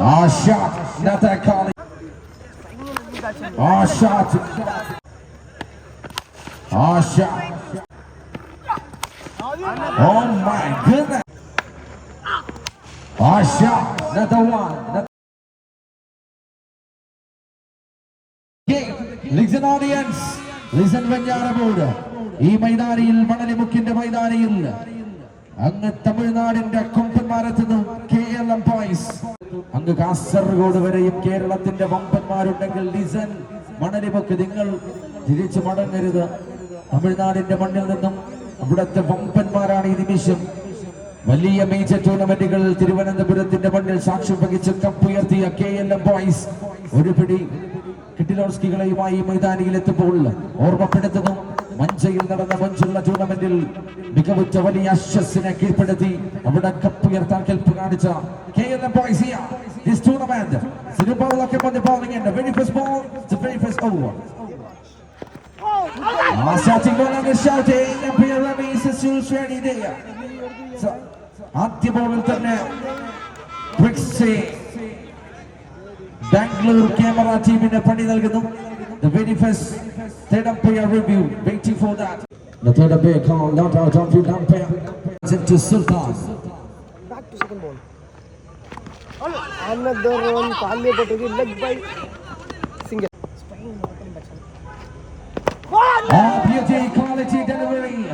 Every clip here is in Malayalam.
Ah, shot. Not that calling. Ah, shot. Ah, shot. Oh my goodness. Ah, shot. Another one. Another- Game. Listen audience. Listen Venjaramoodu ഈ മൈതാനിയിൽ മണലിമുക്കിന്റെ മൈതാനിയിൽ അങ്ങ് തമിഴ്നാടിന്റെ കൊമ്പന്മാരെത്തുന്നു കെ എൽ എം ബോയ്സ് അങ്ങ് കാസർഗോഡ് വരെയും കേരളത്തിന്റെ വമ്പന്മാരുണ്ടെങ്കിൽ ലിസൺ മണലിമൊക്കെ നിങ്ങൾ തിരിച്ചു മടങ്ങരുത്. തമിഴ്നാടിന്റെ മണ്ണിൽ നിന്നും അവിടുത്തെ വമ്പന്മാരാണ് ഈ നിമിഷം. വലിയ മേജർ ടൂർണമെന്റുകളിൽ തിരുവനന്തപുരത്തിന്റെ മണ്ണിൽ സാക്ഷ്യം വഹിച്ച് കപ്പുയർത്തിയ കെ എൽ എം ബോയ്സ് ഒരു പിടി കിട്ടിലോസ്കികളെയുമായി മൈതാനിയിൽ എത്തുമ്പോൾ ഓർമ്മപ്പെടുത്തുന്നു മഞ്ചയിൽ നടന്ന മഞ്ചുള്ള ടൂർണമെന്റിൽ മികവുറ്റ വലിയ അശ്വസിനെ കീഴ്പ്പെടുത്തി അവിടെ കപ്പുയർത്താൻ കെൽപ്പ് കാണിച്ച K L M boys this tournament സിനിമകളൊക്കെ പന്ത് bowling in the very first ball the very first over Ah, starting ball and the shouting Pierre Ramis is still ready there So, ആദ്യ ബോളിൽ തന്നെ ബ്രിക്സി ബാംഗ്ലൂർ ക്യാമറ ടീമിന് പണി നൽകുന്നു The very first third umpire review, waiting for that. The third umpire call, not out on field umpire. Sent to Sultan. Another one, Palya Patagi, leg by single. Oh, beauty, quality delivery.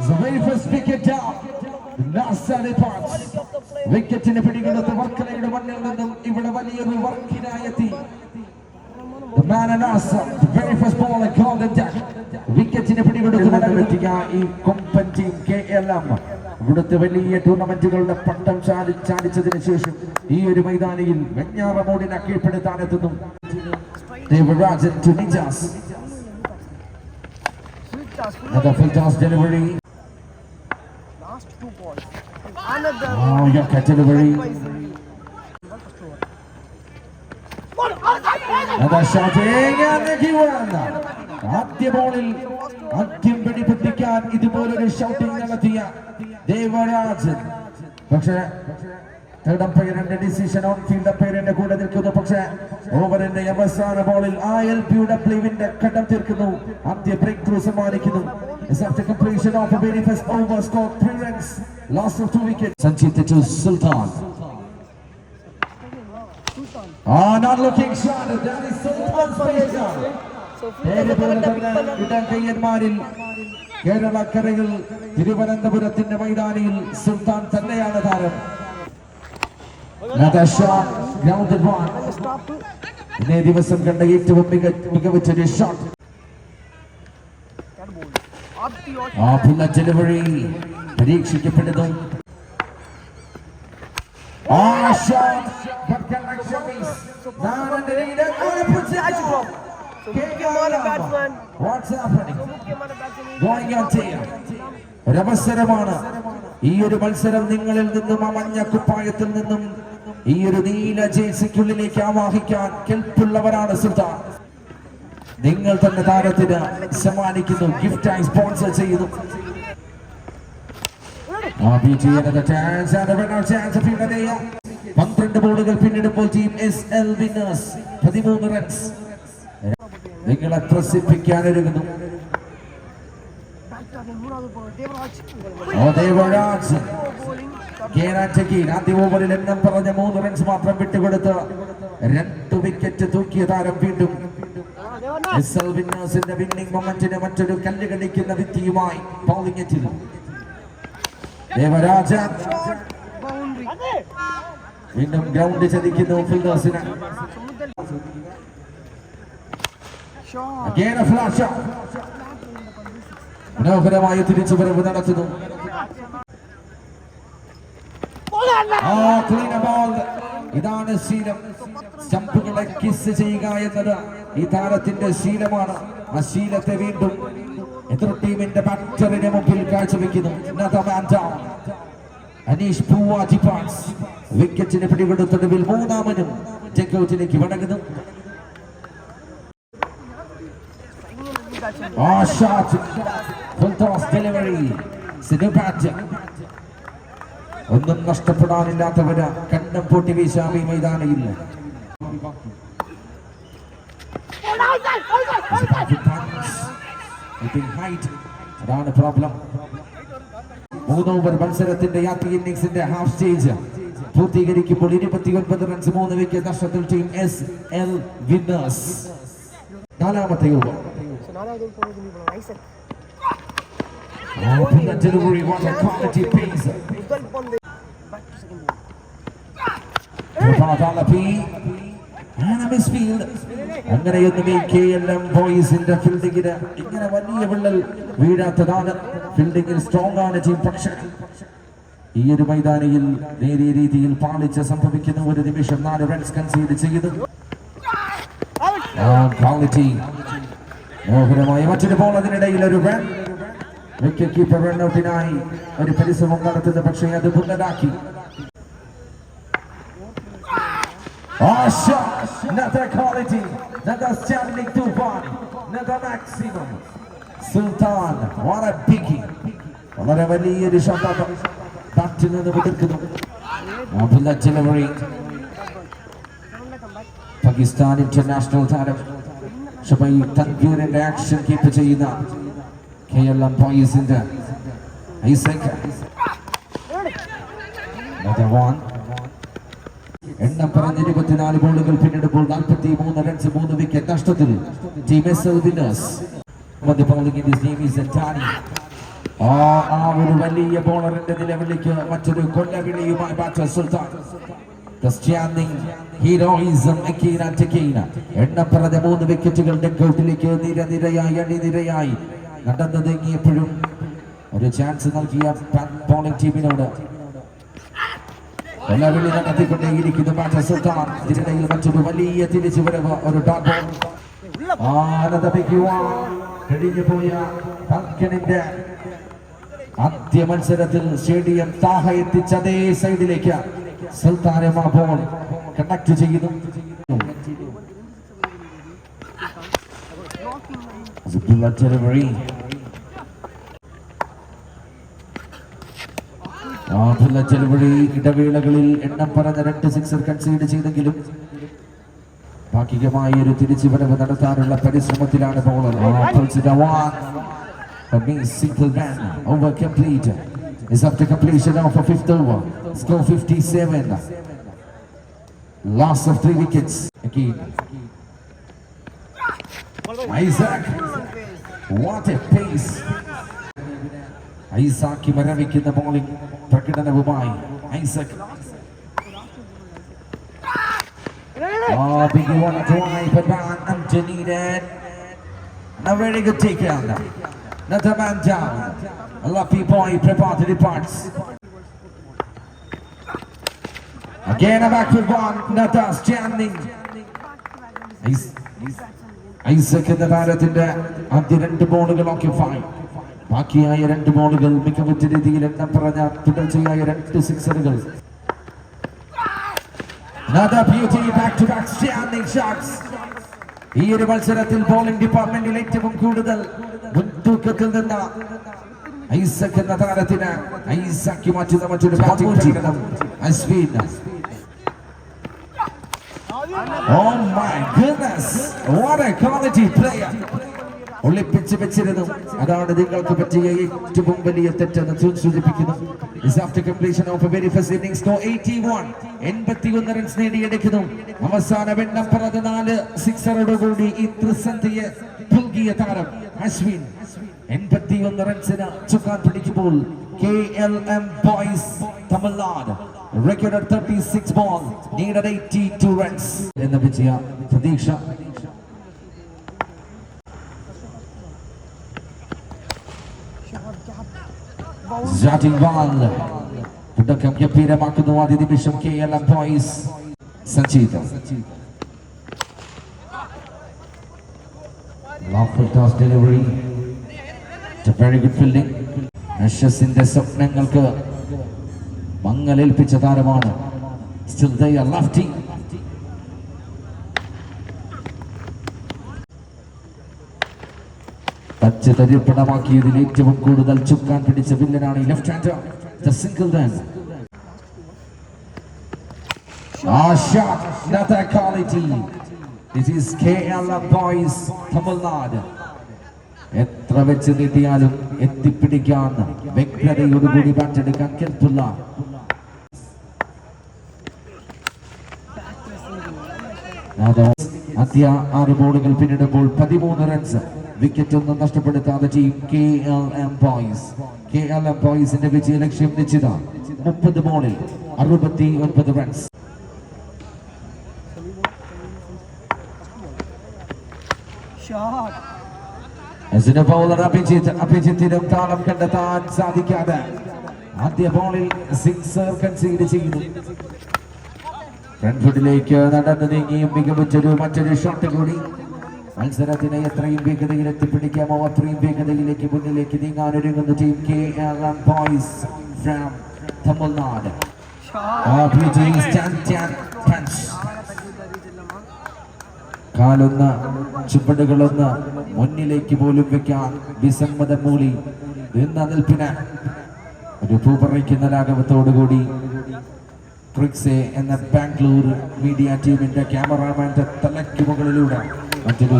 The very first wicket down. Last Saturday parts. വിക്കറ്റിന് പിടികൊടുത്ത് വർക്കലയുടെ മണ്ണിൽ നിന്നും ഇവിടെ വലിയൊരു വർക്കിനായെത്തി The man and us, the very first ball at Golden Duck. വിക്കറ്റിന് പിടികൊടുത്ത് ഈ കൊമ്പൻ ടീം കെ എൽ എം ഇവിടുത്തെ വലിയ ടൂർണമെന്റുകളുടെ പട്ടം ചാലി ചാലിച്ചതിന് ശേഷം ഈ ഒരു മൈതാനിയിൽ വെഞ്ഞാറ മോഡിനെ കീഴ്പ്പെടുത്താൻ എത്തുന്നു ആദ്യ ബോളിൽ ആദ്യം പിടിപ്പിക്കാൻ ഇതുപോലൊരു ഷൗട്ടിംഗ് നടത്തിയ ദേവരാജൻ പക്ഷേ തേർഡ് അമ്പയറിന്റെ ഡിസിഷൻ ഓൺ ഫീൽഡ് അമ്പയറിന്റെ കൂടെ നിൽക്കുന്നു പക്ഷേ ഓവറിന്റെ അവസാന ബോളിൽ ആ എൽ പിയുടെ പ്ലീവിന്റെ ഘട്ടം തീർക്കുന്നു ആദ്യ ബ്രേക്ക് ത്രൂ സമ്മാനിക്കുന്നു completion of a very first over score three runs loss of two wickets Sanchit to Sultan Ah, not looking shot. That is Sultan's face. So full ഏതുപോലെ തന്നെ ഇടങ്കയ്യന്മാരിൽ കേരളക്കരയിൽ തിരുവനന്തപുരത്തിന്റെ മൈതാനിയിൽ സുൽത്താൻ തന്നെയാണ് താരം. ഇന്നേ ദിവസം കണ്ട ഏറ്റവും മികവിച്ച ഒരു ഷോട്ട്. ആ പുല്ല ഡെലിവറി പരീക്ഷിക്കപ്പെടുന്നു ആ ഷോട്ട് ഒരവസരമാണ് ഈ ഒരു മത്സരം നിങ്ങളിൽ നിന്നും ആ മഞ്ഞ കുപ്പായത്തിൽ നിന്നും ഈ ഒരു നീല ജേഴ്സിക്കുള്ളിലേക്ക് ആവാഹിക്കാൻ കെൽപ്പുള്ളവരാണ് സുൽത്താൻ. നിങ്ങൾ തന്നെ താരത്തിന് സമ്മാനിക്കുന്നു ഗിഫ്റ്റായി സ്പോൺസർ ചെയ്യുന്നു. പന്ത്രണ്ട് ബോളുകൾ പിന്നിടുമ്പോൾ ടീം എസ് എൽ വിന്നേഴ്സ് പതിമൂന്ന് റൺസ് നിങ്ങളെ ത്രസിപ്പിക്കാനൊരുങ്ങുന്നു. ആദ്യ ഓവറിൽ എണ്ണം പറഞ്ഞ മൂന്ന് റൺസ് മാത്രം വിട്ടുകൊടുത്ത് രണ്ട് വിക്കറ്റ് തൂക്കിയ താരം വീണ്ടും. വിന്നേഴ്സിന്റെ വിന്നിംഗ് മൊമെന്റിന് മറ്റൊരു കല്ല് കടിക്കുന്ന വിദ്യയുമായി ബൗളിംഗ് എത്തിയത് ദേവരാജ. വീണ്ടും ഗ്രൗണ്ട് ചതിക്കുന്നു ഫീൽഡേഴ്സിന് Shot. Again a flash shot. മനോഹരമായ തിരിച്ചുവരവ് നടത്തുന്നു. ഇതാണ് ശീലം. സ്റ്റംപുകളെ കിസ് ചെയ്യുക എന്നത് ഈ താരത്തിന്റെ ശീലമാണ്. ആ ശീലത്തെ വീണ്ടും എതിർ ടീമിന്റെ ബാറ്ററിന് മുമ്പിൽ കാഴ്ചവെക്കുന്നു. അനീഷ് പൂവാജി പാൻസ് വിക്കറ്റിന് പിടികൊടുത്തൊടുവിൽ മൂന്നാമനും ചെക്കൗട്ടിലേക്ക് മടങ്ങുന്നു. ആ shot. Full toss delivery Sinu bat ഒന്നും നഷ്ടപ്പെടാനില്ലാത്തവര് കണ്ണം പൊട്ടി വീശാമി മൈതാനയിൽ. അതാണ് പ്രോബ്ലം മൂന്ന് ഓവർ മത്സരത്തിന്റെ യാത്രി ഇന്നിംഗ്സിന്റെ ഹാഫ് സ്റ്റേജ് പൂർത്തീകരിക്കുമ്പോൾ ഇരുപത്തി ഒൻപത് റൺസ് മൂന്ന് വിക്കറ്റ് നഷ്ടത്തിൽ ടീം എസ് എൽ വിന്നേഴ്സ് നാലാമത്തെ ഓവർ So നാലാമത് that Oh, delivery, what a quality piece. അങ്ങനെയൊന്നും ഈ കെ എൽ എം ബോയ്സിന്റെ ഫീൽഡിങ്ങിന് ഇങ്ങനെ വലിയ വിള്ളൽ വീഴാത്തതാണ് ഫീൽഡിങ്ങിൽ സ്ട്രോങ് ആണ് ടീം പക്ഷേ. ഈ ഒരു മൈതാനിയിൽ നേരിയ രീതിയിൽ പാളിച്ച് സംഭവിക്കുന്ന ഒരു നിമിഷം നാല് റൺസ് കൺസീഡ് ചെയ്തു. ക്വാളിറ്റി മോഹനമായ മറ്റൊരു ബോൾ അതിനിടയിൽ ഒരു റൺ വിക്കറ്റ് കീപ്പർ റൺഔട്ടിനായി ഒരു പരിശ്രമം നടത്തുന്നു പക്ഷേ അത് a വളരെ വലിയൊരു ശബ്ദം ബാറ്റിൽ നിന്ന് വിടുക്കുന്നു അബുല്ല ഡെലിവറി പാകിസ്ഥാൻ ഇന്റർനാഷണൽ താരം. ഷബൈ തൻവീറിന്റെ ആക്ഷൻ കീപ്പ് ചെയ്യുന്ന കെ എൽ എം ബോയ്സിന്റെ ഐസക്. എണ്ണം പറഞ്ഞ ഇരുപത്തിനാല് ബോളുകൾ പിന്നിടുമ്പോൾ നാൽപ്പത്തി മൂന്ന് റൺസ് മൂന്ന് വിക്കറ്റ് നഷ്ടത്തിൽ ടീം എസ് വിന്നേഴ്സ് ആ ഒരു വലിയ ബോളറിന്റെ നിലവിളിക്ക് മറ്റൊരു കൊല്ലവിളിയുമായി ബാറ്റർ സുൽത്താൻ. The ഹീറോയിസം എണ്ണപ്പറഞ്ഞ മൂന്ന് വിക്കറ്റുകൾ ഡെക്കൗട്ടിലേക്ക് നിരനിരയായി അണിനിരയായി നടന്നു നീങ്ങിയപ്പോഴും ഒരു ചാൻസ് നൽകിയ ബോളിംഗ് ടീമിനോട്. കൊല്ലവിളി നടത്തിക്കൊണ്ടേയിരിക്കുന്നു ബാറ്റർ സുൽത്താൻ ഇതിനിടയിൽ മറ്റൊരു വലിയ തിരിച്ചുവരവ് ഒരു ഡോട്ട് ആനന്ദിക്കുവാൻ കഴിഞ്ഞു പോയ ഫാൽക്കണിന്റെ ആദ്യ മത്സരത്തിൽ സ്റ്റേഡിയം താഹ എത്തിച്ച അതേ സൈഡിലേക്ക് സുൽത്താനെ ബോൾ കണക്ട് ചെയ്തു ചെലവഴി ഇടവേളകളിൽ എണ്ണം പറഞ്ഞ രണ്ട് സിക്സർ കൺസീഡ് ചെയ്തെങ്കിലും ഭാഗികമായ ഒരു തിരിച്ചുവരവ് നടത്താനുള്ള പരിശ്രമത്തിലാണ് bowler over complete. is up to completion of a fifth over score 57 loss of three wickets again Isaac what a pace ഐസാക്കി മരവിക്കുന്ന ബോളിംഗ് പ്രകടനവുമായി Isaac Oh, big one drive, but man underneath. A very good take on. Another man down. A lucky boy prepared to depart. Again a with one. Another standing. Isaac എന്ന താരത്തിന്റെ ആദ്യ രണ്ട് ബോളുകൾ ഓക്യുഫൈ ബാക്കിയായ രണ്ട് ബോളുകൾ മികവുറ്റ രീതിയിൽ എണ്ണം പറഞ്ഞ തുടർച്ചയായ രണ്ട് സിക്സറുകൾ Another beauty back to back standing shots. ഈ ഒരു മത്സരത്തിൽ ബോളിംഗ് ഡിപ്പാർട്ട്മെന്റിൽ ഏറ്റവും കൂടുതൽ മുൻതൂക്കത്തിൽ നിന്ന് ഐസക് എന്ന താരത്തിന് ഐസാക്കി മാറ്റുന്ന മറ്റൊരു batting Ashwin. Oh my goodness! What a quality player! ഒളിപ്പിച്ച് വെച്ചിരുന്നു. അതാണ് നിങ്ങൾക്ക് പറ്റിയ ഏറ്റവും വലിയ തെറ്റെന്ന് സൂചിപ്പിക്കുന്നു. Of a very first inning score 81 81 runs നേടിയെടുക്കുന്നു. അവസാന വെണ്ണം പറഞ്ഞ നാല്. സിക്സറോടുകൂടി ഈ ത്രിസന്ധിയെ പുൽകിയ താരം അശ്വിൻ. 81 റൺസിന് ചുക്കാൻ പിടിക്കുമ്പോൾ K L M boys Tamil Nadu. Recorded 36 ball needed 82 runs. എന്ന വിജയ പ്രതീക്ഷ. തുടക്കം ഗംഭീരമാക്കുന്നു ആദ്യ നിമിഷം K L M boys Sanjeet toss delivery. Delivery very good fielding. അഷസിന്റെ സ്വപ്നങ്ങൾക്ക് മങ്ങലേൽപ്പിച്ച താരമാണ്. പച്ച തരിപ്പണമാക്കിയതിൽ ഏറ്റവും കൂടുതൽ ചുക്കാൻ പിടിച്ച വില്ലനാണ് left hander single. This is KL Boys, Tamil Nadu. എത്ര വെച്ച് നീട്ടിയാലും എത്തിപ്പിടിക്കാൻ വ്യക്തതയോടുകൂടി ബാറ്റെടുക്കാൻ കെൽപ്പുള്ള. അതോ ആദ്യ ആറ് ബോളുകൾ പിന്നിടുമ്പോൾ പതിമൂന്ന് റൺസ് വിക്കറ്റ് ഒന്നും നഷ്ടപ്പെടുത്താതെ team K L M boys K L M ബോയ്സിന്റെ വിജയ ലക്ഷ്യം നിശ്ചിത. മുപ്പത് ബോളിൽ അറുപത്തി ഒൻപത് റൺസ് എസിന്റെ ബൗളർ അഭിജിത്ത് അഭിജിത്തിനും താളം കണ്ടെത്താൻ സാധിക്കാതെ ആദ്യ ബോളിൽ സിക്സർ കൺസീഡ് ചെയ്യുന്നു ഫ്രണ്ട്ഫുഡിലേക്ക് നടന്നു നീങ്ങിയും മികവുറ്റൊരു മറ്റൊരു ഷോട്ട് കൂടി. മത്സരത്തിനെ എത്രയും വേഗതയിൽ എത്തിപ്പിടിക്കാമോ? അത്രയും വേഗതയിലേക്ക് മുന്നിലേക്ക് നീങ്ങാൻ ഒരുങ്ങുന്ന team K boys from Tamil Nadu. കാലൊന്ന് ചുവടുകളൊന്ന് മുന്നിലേക്ക് പോലും വെക്കാൻ വിസമ്മതം മൂളി നിന്ന നിൽപ്പിന് ഒരു പൂപ്പറിക്കുന്ന ലാഘവത്തോടുകൂടി ട്രിക്സെ എന്ന ബാംഗ്ലൂർ മീഡിയ ടീമിന്റെ ക്യാമറാമാന്റെ തലയ്ക്ക് മുകളിലൂടെ മറ്റൊരു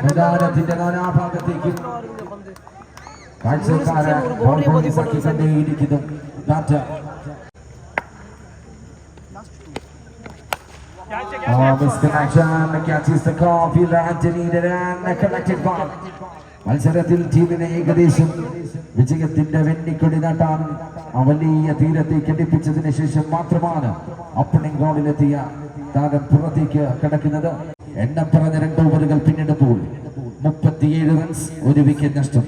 പ്രധാനത്തിന്റെ നാനാഭാഗത്തേക്കും കാഴ്ചക്കാരെ ബോൾ മത്സരത്തിൽ ടീമിനെ ഏകദേശം വിജയത്തിന്റെ വെന്നിക്കൊടി നാട്ടാൻ വലിയ തീരത്തേക്ക് അടുപ്പിച്ചതിന് ശേഷം മാത്രമാണ് ഓപ്പണിംഗ് ഗോളിലെത്തിയ താരം പുറത്തേക്ക് കിടക്കുന്നത്. എണ്ണം പറഞ്ഞ രണ്ട് ഓവറുകൾ പിന്നിടുമ്പോൾ മുപ്പത്തിയേഴ് റൺസ് ഒരു വിക്കറ്റ് നഷ്ടം.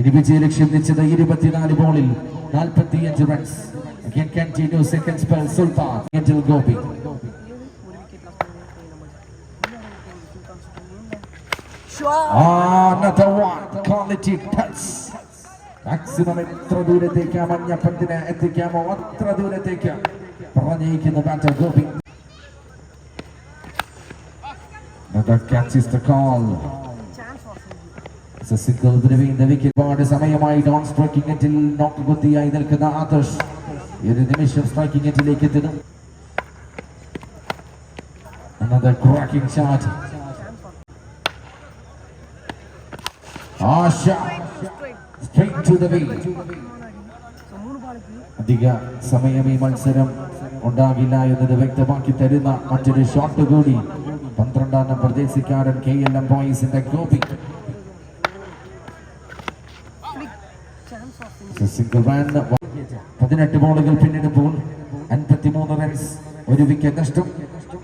ഇനി വിജയ ലക്ഷ്യം നിശ്ചിത ഇരുപത്തിനാല് ബോളിൽ നാൽപ്പത്തിയഞ്ച് runs Again continue second spell Sultan until Gopi. Shot. Ah, another one. Quality touch. Maximum എത്ര ദൂരത്തേക്ക് ആ മഞ്ഞപ്പന്തിനെ എത്തിക്കാമോ അത്ര ദൂരത്തേക്ക് പറഞ്ഞയിക്കുന്ന batter Gopi Another catch is the call. Chance for Sanjeev. It's a single ദ്രവീന്റെ വിക്കറ്റ് ഒരുപാട് സമയമായി ഡോൺ സ്ട്രൈക്കിംഗ് നെറ്റിൽ നോക്ക് കുത്തിയായി നിൽക്കുന്ന ആദർശ് ഈ ഒരു നിമിഷം സ്ട്രൈക്കിംഗ് നെറ്റിലേക്ക് എത്തുന്നു Another cracking shot. Ah, shot. ടു മൂന്ന് ബാളിക്ക് അധിക സമയം ഈ മത്സരം ഉണ്ടാകില്ല എന്നത് വ്യക്തമാക്കി തരുന്ന മറ്റൊരു ഷോട്ട് കൂടി. പന്ത്രണ്ടാം നമ്പർ ദേശിക്കാരൻ കെ എൽ എം ബോയ്സിന്റെ ഗോപി. പതിനെട്ട് ബോളുകൾ പിന്നിടുമ്പോൾ അൻപത്തിമൂന്ന് റൺസ് ഒരു വിക്കറ്റ് നഷ്ടം.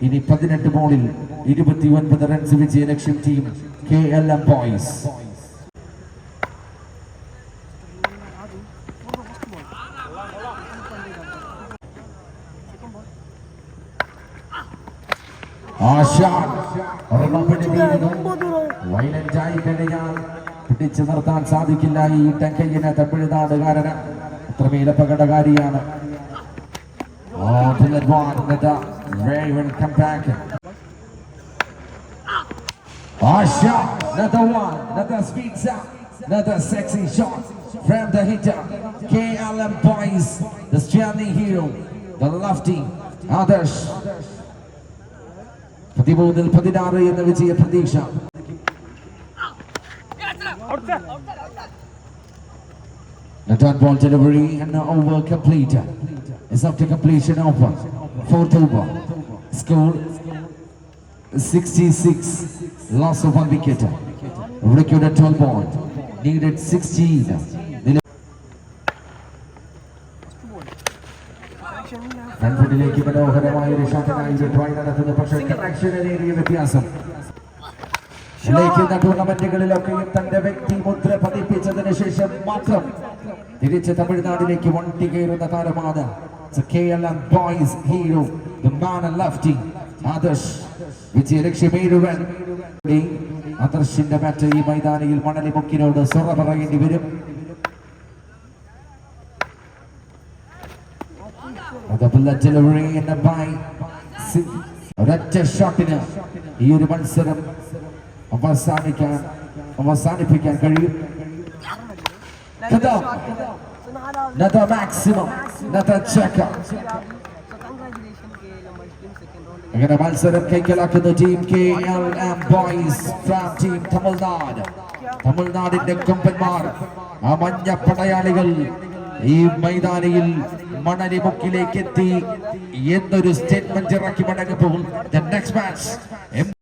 ഇനി പതിനെട്ട് ബോളിൽ ഇരുപത്തി ഒൻപത് റൺസ് വിജയ ലക്ഷ്യം team K L M boys വയലന്റായി കഴിഞ്ഞാൽ പിടിച്ചു നിർത്താൻ സാധിക്കില്ല ഈ ടെങ്കയ്യന് തമിഴ്നാടുകാരന് അത്രമേൽ അപകടകാരിയാണ് Oh, bullet one with the Raven come back. Oh, shot. Another one. Another speed shot. Another sexy shot from the hitter. KLM boys. The standing hero. The lofty. Others. പതിമൂന്നിൽ പതിനാറ് എന്ന വിജയ പ്രതീക്ഷ and the over complete. It's up to completion over. Fourth over. Score 66. Loss of one wicket. Recorded 12 ball. Needed 16. റൺഫീൽഡിലേക്ക് മനോഹരമായ ഒരു ഷോട്ടിനായി ഒരു ട്രൈ നടത്തുന്നു. പക്ഷേ കണക്ഷനേറിയ വ്യത്യാസം. ലയിക്കുന്ന ടൂർണമെന്റുകളിലൊക്കെയും തന്റെ വ്യക്തി മുദ്ര പതിപ്പിച്ചതിന് ശേഷം മാത്രം തിരിച്ച് തമിഴ്നാട്ടിലേക്ക് വണ്ടി കയറുന്ന താരമാണ്. ബോയ്സ് ഹീറോ ആദർശ് വിജയ ലക്ഷ്യം ഏഴ് റൺ ആദർശിന്റെ ബാറ്റ് ഈ മൈതാനിയിൽ മണലി മുക്കിനോട് സൊറ പറയേണ്ടി വരും അതപ്പുള്ള ഡെലിവറി എന്ന ബൈ ഒരൊറ്റ ഷോട്ടിന് ഈ ഒരു മത്സരം അവസാനിക്കാൻ അവസാനിപ്പിക്കാൻ കഴിയും. അങ്ങനെ മത്സരം കൈക്കലാക്കുന്നു team K L M boys team Tamil Nadu തമിഴ്നാടിന്റെ കൊമ്പന്മാർ ആ മഞ്ഞ പടയാളികൾ ഈ മൈതാനിയിൽ മണലിമുക്കിലേക്ക് എത്തി എന്നൊരു സ്റ്റേറ്റ്മെന്റ് ഇറക്കി നെക്സ്റ്റ് മാച്ച്